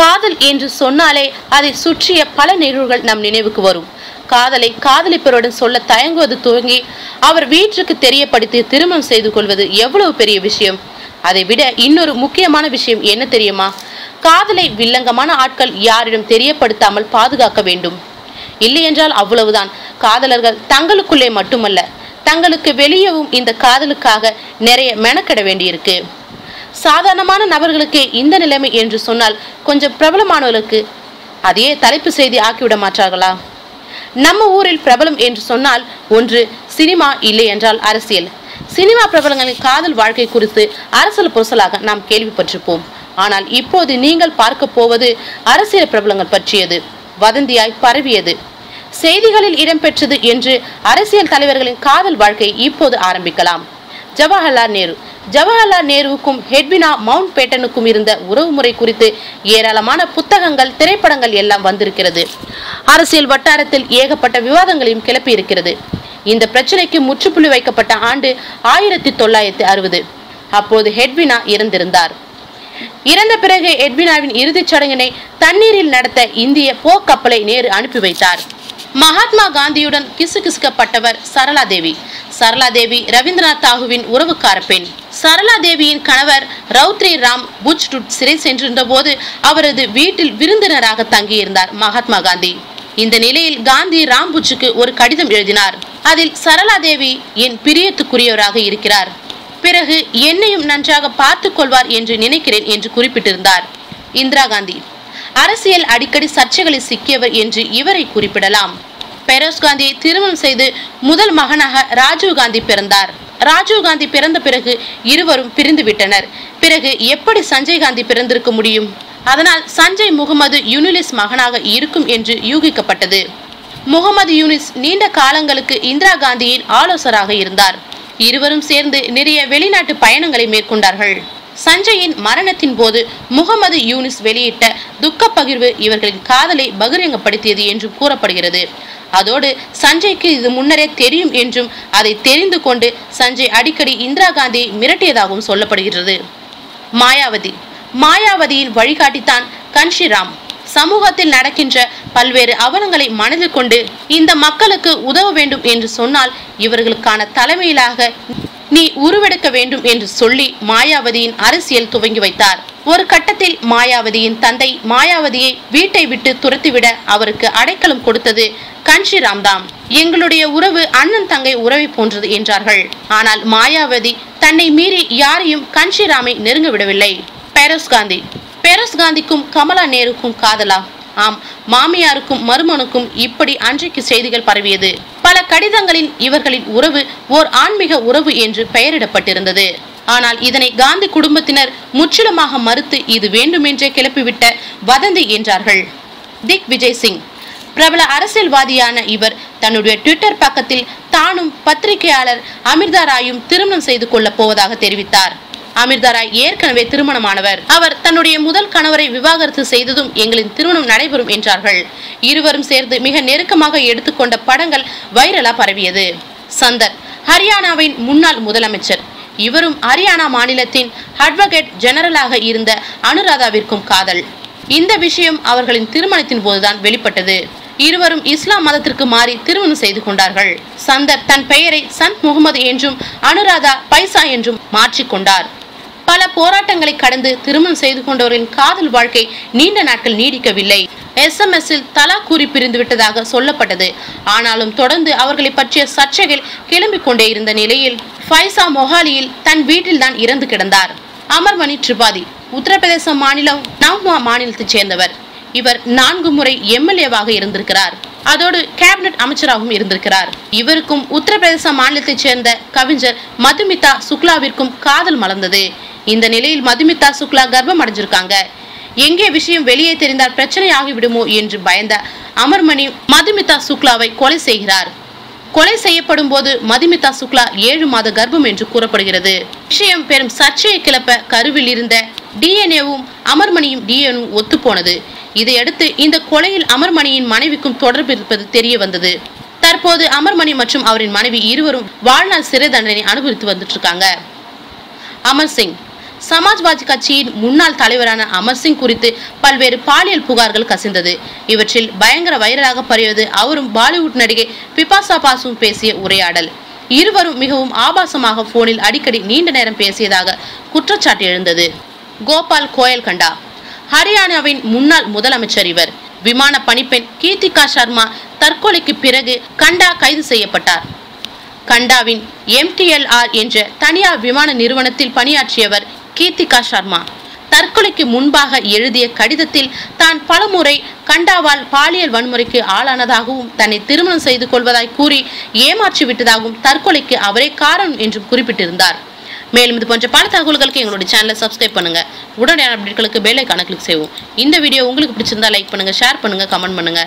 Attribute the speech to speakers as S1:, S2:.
S1: காதல் என்று சொன்னாலே அதை சுற்றிய பல நிகழ்வுகள் நம் நினைவுக்கு வரும். காதலை காதலிப்பவருடன் சொல்ல தயங்குவது துவங்கி அவர் வீட்டுக்கு தெரியப்படுத்தி திருமணம் செய்து கொள்வது எவ்வளவு பெரிய விஷயம்? அதை விட இன்னொரு முக்கியமான விஷயம் என்ன தெரியுமா? காதலை வில்லங்கமான ஆட்கள் யாரிடம் தெரியப்படுத்தாமல் பாதுகாக்க வேண்டும். இல்லையென்றால் அவ்வளவுதான். காதலர்கள் தங்களுக்குள்ளே மட்டுமல்ல தங்களுக்கு வெளியவும் இந்த காதலுக்காக நிறைய மெனக்கெட வேண்டியிருக்கு. சாதாரணமான நபர்களுக்கே இந்த நிலைமை என்று சொன்னால் கொஞ்சம் பிரபலமானவர்களுக்கு அதையே தலைப்பு செய்தி ஆக்கிவிட மாட்டார்களா? நம்ம ஊரில் பிரபலம் என்று சொன்னால் ஒன்று சினிமா இல்லை என்றால் அரசியல். சினிமா பிரபலங்களின் காதல் வாழ்க்கை குறித்து அரசியல் புரசலாக நாம் கேள்விப்பட்டிருப்போம். ஆனால் இப்போது நீங்கள் பார்க்க போவது அரசியல் பிரபலங்கள் பற்றியது வதந்தியாய் பரவியது. செய்திகளில் இடம்பெற்றது என்று அரசியல் தலைவர்களின் காதல் வாழ்க்கை இப்போது ஆரம்பிக்கலாம். ஜவஹர்லால் நேரு. ஜவஹர்லால் நேருவுக்கும் ஹெட்வினா மவுண்ட் பேட்டனுக்கும் இருந்த உறவுமுறை குறித்து ஏராளமான புத்தகங்கள் திரைப்படங்கள் எல்லாம் வந்திருக்கிறது. அரசியல் வட்டாரத்தில் ஏகப்பட்ட விவாதங்களையும் கிளப்பி இருக்கிறது இந்த பிரச்சனைக்கு முற்றுப்புள்ளி வைக்கப்பட்ட ஆண்டு ஆயிரத்தி தொள்ளாயிரத்தி அறுபது. அப்போது ஹெட்வினா இறந்திருந்தார். இறந்த பிறகு எட்வினாவின் இறுதிச் சடங்கினை தண்ணீரில் நடத்த இந்திய போர்க்கப்பலை நேரு அனுப்பி வைத்தார். மகாத்மா காந்தியுடன் கிசுகிசுக்கப்பட்டவர் சரளா தேவி சரளா தேவி ரவீந்திரநாத் தாகுவின் உறவுக்கார பெண். சரளா தேவியின் கணவர் ரவுத்ரி ராம் புஜ்டுட் சிறை சென்றிருந்த போது அவரது வீட்டில் விருந்தினராக தங்கியிருந்தார் மகாத்மா காந்தி. இந்த நிலையில் காந்தி ராம்புச்சுக்கு ஒரு கடிதம் எழுதினார். அதில் சரளா தேவி என் பிரியத்துக்குரியவராக இருக்கிறார். பிறகு என்னையும் நன்றாக பார்த்துக் கொள்வார் என்று நினைக்கிறேன் என்று குறிப்பிட்டிருந்தார். இந்திரா காந்தி. அரசியல் அடிக்கடி சர்ச்சைகளில் சிக்கியவர் என்று இவரை குறிப்பிடலாம். பெரோஸ் காந்தியை திருமணம் செய்து முதல் மகனாக ராஜீவ் காந்தி பிறந்தார். ராஜீவ் காந்தி பிறந்த பிறகு இருவரும் பிரிந்து விட்டனர். பிறகு எப்படி சஞ்சய் காந்தி பிறந்திருக்க முடியும்? அதனால் சஞ்சய் முகமது யூனிலிஸ் மகனாக இருக்கும் என்று யூகிக்கப்பட்டது. முகமது யூனிஸ் நீண்ட காலங்களுக்கு இந்திரா காந்தியின் ஆலோசராக இருந்தார். இருவரும் சேர்ந்து நிறைய வெளிநாட்டு பயணங்களை மேற்கொண்டார்கள். சஞ்சயின் மரணத்தின் போது முகமது யூனிஸ் வெளியிட்ட துக்க பகிர்வு இவர்களின் காதலை பகிரங்கப்படுத்தியது என்று கூறப்படுகிறது. அதோடு சஞ்சய்க்கு இது முன்னரே தெரியும் என்றும் அதை தெரிந்து கொண்டு சஞ்சய் அடிக்கடி இந்திரா காந்தியை மிரட்டியதாகவும் சொல்லப்படுகிறது. மாயாவதி. மாயாவதியில் வழிகாட்டித்தான் கன்ஷிராம். சமூகத்தில் நடக்கின்ற பல்வேறு அவலங்களை மனதில் கொண்டு இந்த மக்களுக்கு உதவ வேண்டும் என்று சொன்னால் இவர்களுக்கான தலைமையிலாக நீ உருவெடுக்க வேண்டும் என்று சொல்லி மாயாவதியின் அரசியல் துவங்கி வைத்தார். ஒரு கட்டத்தில் மாயாவதியின் தந்தை மாயாவதியை வீட்டை விட்டு துரத்திவிட அவருக்கு அடைக்கலம் கொடுத்தது கன்ஷிராம்தாம் எங்களுடைய உறவு அண்ணன் தங்கை உறவை போன்றது என்றார்கள். ஆனால் மாயாவதி தன்னை மீறி யாரையும் கன்ஷிராமை நெருங்க விடவில்லை பெரோஸ் காந்தி. பெரோஸ் காந்திக்கும் கமலா நேருக்கும் காதலா? ஆம் மாமியாருக்கும் மருமனுக்கும் இப்படி அன்றைக்கு செய்திகள் பரவியது. பல கடிதங்களில் இவர்களின் உறவு ஓர் ஆன்மீக உறவு என்று பெயரிடப்பட்டிருந்தது. ஆனால் இதனை காந்தி குடும்பத்தினர் முற்றிலுமாக மறுத்து இது வேண்டுமென்றே கிளப்பிவிட்ட வதந்தி என்றார்கள். திக் விஜய் சிங். பிரபல அரசியல்வாதியான இவர் தன்னுடைய ட்விட்டர் பக்கத்தில் தானும் பத்திரிகையாளர் அமிர்தா ராயும் திருமணம் செய்து கொள்ளப் போவதாக தெரிவித்தார். அமிர்தா ராய் ஏற்கனவே திருமணமானவர். அவர் தன்னுடைய முதல் கணவரை விவாகரத்து செய்ததும் எங்களின் திருமணம் நடைபெறும் என்றார்கள். இருவரும் சேர்ந்து மிக நெருக்கமாக எடுத்துக்கொண்ட படங்கள் வைரலா பரவியது. சந்தர் ஹரியானாவின் முன்னாள் முதலமைச்சர் இவரும் ஹரியானா மாநிலத்தின் அட்வொகேட் ஜெனரலாக இருந்த அனுராதாவிற்கும் காதல். இந்த விஷயம் அவர்களின் திருமணத்தின் போதுதான் வெளிப்பட்டது. இருவரும் இஸ்லாம் மதத்திற்கு மாறி திருமணம் செய்து கொண்டார்கள். சந்தர் தன் பெயரை சந்த் முகமது என்றும் அனுராதா பைசா என்றும் மாற்றிக்கொண்டார் பல போராட்டங்களை கடந்து திருமணம் செய்து கொண்டவரின் காதல் வாழ்க்கை நீண்ட நாட்கள் நீடிக்கவில்லை. எஸ்எம்எஸ்ஸில் தலா கூறி பிரிந்து விட்டதாக சொல்லப்பட்டது. ஆனாலும் தொடர்ந்து அவர்களை பற்றிய சர்ச்சைகள் கிளம்பிக் கொண்டே இருந்த நிலையில் ஃபைசா மொஹாலியில் தன் வீட்டில் தான் இறந்து கிடந்தார். அமர்மணி திரிபாதி உத்தரப்பிரதேச மாநிலம் நவ்மா மாநிலத்தைச் சேர்ந்தவர். இவர் நான்கு முறை எம்எல்ஏவாக இருந்திருக்கிறார். அதோடு கேபினட் அமைச்சராகவும் இருந்திருக்கிறார். இவருக்கும் உத்தரப்பிரதேச மாநிலத்தைச் சேர்ந்த கவிஞர் மதுமிதா சுக்லாவிற்கும் காதல் மலர்ந்தது. இந்த நிலையில் மதுமிதா சுக்லா கர்ப்பம் அடைஞ்சிருக்காங்க. எங்கே விஷயம் வெளியே தெரிந்தால் பிரச்சனை ஆகிவிடுமோ என்று பயந்த அமர்மணி மதுமிதா சுக்லாவை கொலை செய்கிறார். கொலை செய்யப்படும் போது மதுமிதா சுக்லா ஏழு மாத கர்ப்பம் என்று கூறப்படுகிறது. விஷயம் பெரும் சர்ச்சையை கிளப்ப கருவில் இருந்த டிஎன்ஏவும் அமர்மணியும் டிஎன்ஏவும் ஒத்துப்போனது. இதையடுத்து இந்த கொலையில் அமர்மணியின் மனைவிக்கும் தொடர்பு இருப்பது தெரிய வந்தது. தற்போது அமர்மணி மற்றும் அவரின் மனைவி இருவரும் வாழ்நாள் சிறை தண்டனை அனுபவித்து வந்துட்டு இருக்காங்க. அமர் சிங் சமாஜ்வாதி கட்சியின் முன்னாள் தலைவரான அமர் சிங் குறித்து பல்வேறு பாலியல் புகார்கள் கசிந்தது. இவற்றில் பயங்கர வைரலாக பரவியது அவரும் பாலிவுட் நடிகை பிபாசா பாசும் பேசிய உரையாடல். இருவரும் மிகவும் ஆபாசமாக போனில் அடிக்கடி நீண்ட நேரம் பேசியதாக குற்றச்சாட்டு எழுந்தது. கோபால் கோயல் கண்டா ஹரியானாவின் முன்னாள் முதலமைச்சர் இவர். விமான பணிப்பெண் கீர்த்திகா சர்மா தற்கொலைக்கு பிறகு கண்டா கைது செய்யப்பட்டார். கண்டாவின் எம்டிஎல்ஆர் என்ற தனியார் விமான நிறுவனத்தில் பணியாற்றியவர் கீர்த்திகா சர்மா தற்கொலைக்கு முன்பாக எழுதிய கடிதத்தில் தான் பலமுறை கண்டாவால் பாலியல் வன்முறைக்கு ஆளானதாகவும் தன்னை திருமணம் செய்து கொள்வதாய் கூறி ஏமாற்றி விட்டதாகவும் தற்கொலைக்கு அவரே காரணம் என்றும் குறிப்பிட்டிருந்தார். மேலும் இது போன்ற பல தகவல்களுக்கு எங்களுடைய சேனலை சப்ஸ்கிரைப் பண்ணுங்க. உடனடியான அப்டேட்களுக்கு பெல் ஐக்கான கிளிக் செய்வோம் இந்த வீடியோ உங்களுக்கு பிடிச்சிருந்தா லைக் பண்ணுங்க ஷேர் பண்ணுங்க கமெண்ட் பண்ணுங்க.